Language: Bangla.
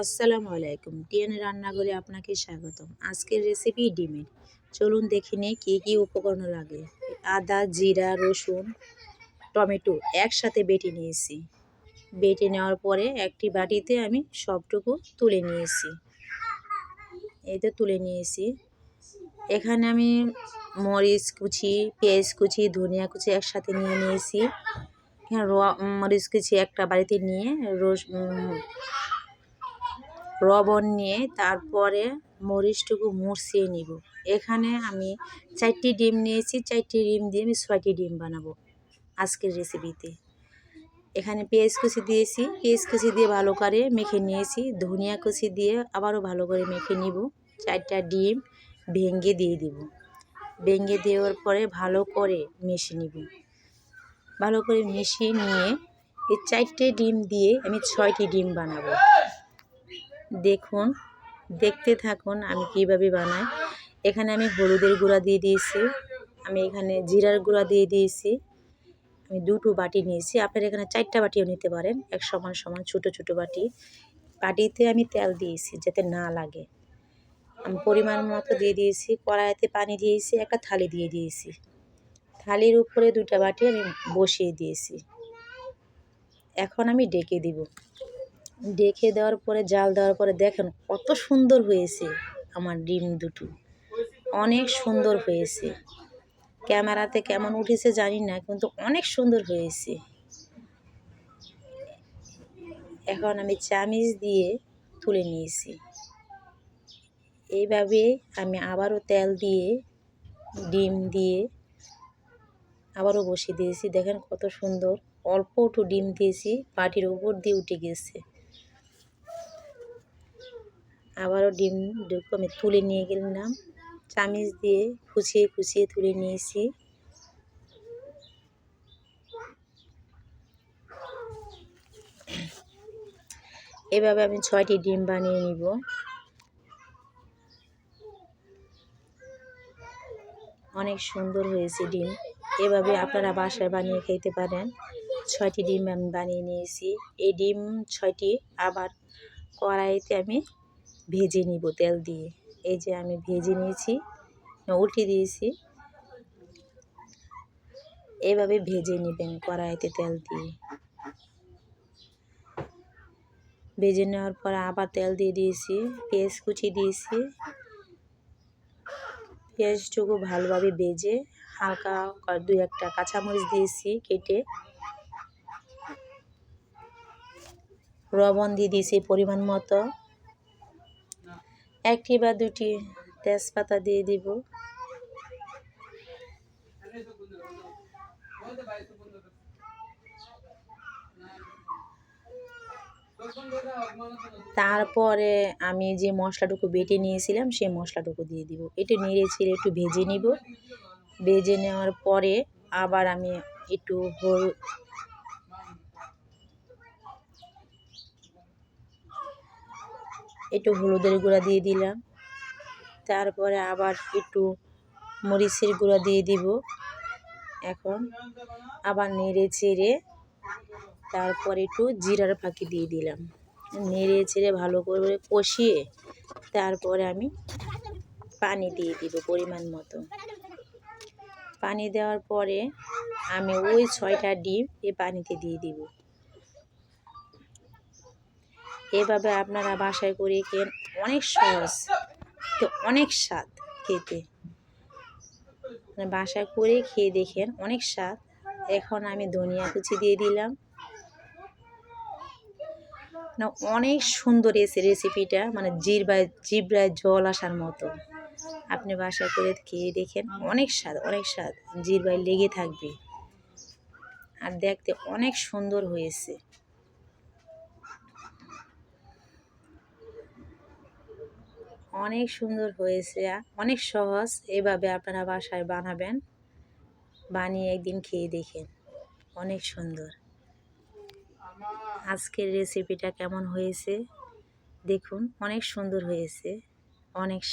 আসসালামু আলাইকুম। টিএন রান্নাঘরে আপনাকে স্বাগতম। আজকের রেসিপি ডিমের। চলুন দেখে নিই কী কী উপকরণ লাগে। আদা, জিরা, রসুন, টমেটো একসাথে বেটে নিয়েছি। বেটে নেওয়ার পরে একটি বাটিতে আমি সবটুকু তুলে নিয়েছি। এই তো তুলে নিয়েছি। এখানে আমি মরিচ কুচি, পেঁয়াজ কুচি, ধনিয়া কুচি একসাথে নিয়ে নিয়েছি। এখানে মরিচ কুচি একটা বাড়িতে নিয়ে রস লবণ নিয়ে তারপরে মরিচটুকু মুছিয়ে নিব। এখানে আমি চারটি ডিম নিয়েছি, চারটি ডিম দিয়ে আমি ছয়টি ডিম বানাবো আজকের রেসিপিতে এখানে পেঁয়াজ কুচি দিয়েছি, পেঁয়াজ কুচি দিয়ে ভালো করে মেখে নিয়েছি, ধনিয়া কুচি দিয়ে আবারও ভালো করে মেখে নিব। চারটা ডিম ভেঙে দিয়ে দিব। ভেঙে দেওয়ার পরে ভালো করে মিশিয়ে নিব। ভালো করে মিশিয়ে নিয়ে এই চারটে ডিম দিয়ে আমি ছয়টি ডিম বানাবো। দেখুন, দেখতে থাকুন আমি কীভাবে বানাই। এখানে আমি হলুদের গুঁড়া দিয়ে দিয়েছি, আমি এখানে জিরার গুঁড়া দিয়ে দিয়েছি, আমি দুটো বাটি নিয়েছি। আপনারা এখানে চারটা বাটিও নিতে পারেন, এক সমান সমান ছোটো ছোটো বাটি। বাটিতে আমি তেল দিয়েছি যাতে না লাগে। আমি পরিমাণ মতো দিয়ে দিয়েছি, কড়াইতে পানি দিয়েছি, একটা থালি দিয়ে দিয়েছি। থালির উপরে দুটা বাটি আমি বসিয়ে দিয়েছি। এখন আমি ডেকে দিব। ডেকে দেওয়ার পরে, জাল দেওয়ার পরে দেখেন কত সুন্দর হয়েছে আমার ডিম দুটো। অনেক সুন্দর হয়েছে। ক্যামেরাতে কেমন উঠেছে জানি না, কিন্তু অনেক সুন্দর হয়েছে। এখন আমি চামিচ দিয়ে তুলে নিয়েছি। এইভাবে আমি আবারও তেল দিয়ে, ডিম দিয়ে আবারও বসিয়ে দিয়েছি। দেখেন কত সুন্দর, অল্প একটু ডিম দিয়েছি পাটির উপর দিয়ে উঠে গেছে। আবারও ডিম দুটো আমি তুলে নিয়ে গেলাম। চামিচ দিয়ে খুচিয়ে খুচিয়ে তুলে নিয়েছি। এভাবে আমি ছয়টি ডিম বানিয়ে নিব। অনেক সুন্দর হয়েছে ডিম। এভাবে আপনারা বাসায় বানিয়ে খেতে পারেন। ছয়টি ডিম আমি বানিয়ে নিয়েছি। এই ডিম ছয়টি আবার কড়াইতে আমি ভেজে নিব তেল দিয়ে। এই যে আমি ভেজে নিয়েছি উল্টে দিয়েছি। এভাবে ভেজে নেবেন কড়াইতে তেল দিয়ে। ভেজে নেওয়ার পর আবার তেল দিয়ে দিয়েছি, পেঁয়াজ কুচি দিয়েছি। পেঁয়াজটুকু ভালোভাবে ভেজে হালকা দুই একটা কাঁচামরিচ দিয়েছি কেটে। লবণ দিয়ে দিয়েছি পরিমাণ মতো। একটি বা দুটি তেজপাতা দিয়ে দিব। তারপরে আমি যে মশলাটুকু বেটে নিয়েছিলাম, সেই মশলাটুকু দিয়ে দিব। একটু নেড়ে ছেড়ে একটু ভেজে নিব। ভেজে নেওয়ার পরে আবার আমি একটু একটু হলুদের গুঁড়া দিয়ে দিলাম। তারপরে আবার একটু মরিচের গুঁড়া দিয়ে দিব। এখন আবার নেড়ে চেড়ে তারপর একটু জিরার ফাঁকি দিয়ে দিলাম। নেড়ে চেড়ে ভালো করে কষিয়ে তারপরে আমি পানি দিয়ে দিব পরিমাণ মতো। পানি দেওয়ার পরে আমি ওই ছয়টা ডিম এ পানিতে দিয়ে দিব। এভাবে আপনারা বাসায় করে খেন অনেক সহজ। তো অনেক স্বাদ খেতে। মানে বাসায় করে খেয়ে দেখেন অনেক স্বাদ। এখন আমি ধনিয়া কুচি দিয়ে দিলাম। না, অনেক সুন্দর এসে রেসিপিটা মানে জিরবায়, জিবরায় জল আসার মতো। আপনি বাসায় করে খেয়ে দেখেন অনেক স্বাদ অনেক স্বাদ। জিরবায় লেগে থাকবে। আর দেখতে অনেক সুন্দর হয়েছে। অনেক সুন্দর হয়েছে। অনেক সহজ এভাবে আপনারা বাসায় বানাবেন। বানিয়ে একদিন খেয়ে দেখেন। অনেক সুন্দর। আজকের রেসিপিটা কেমন হয়েছে? দেখুন, অনেক সুন্দর হয়েছে। অনেক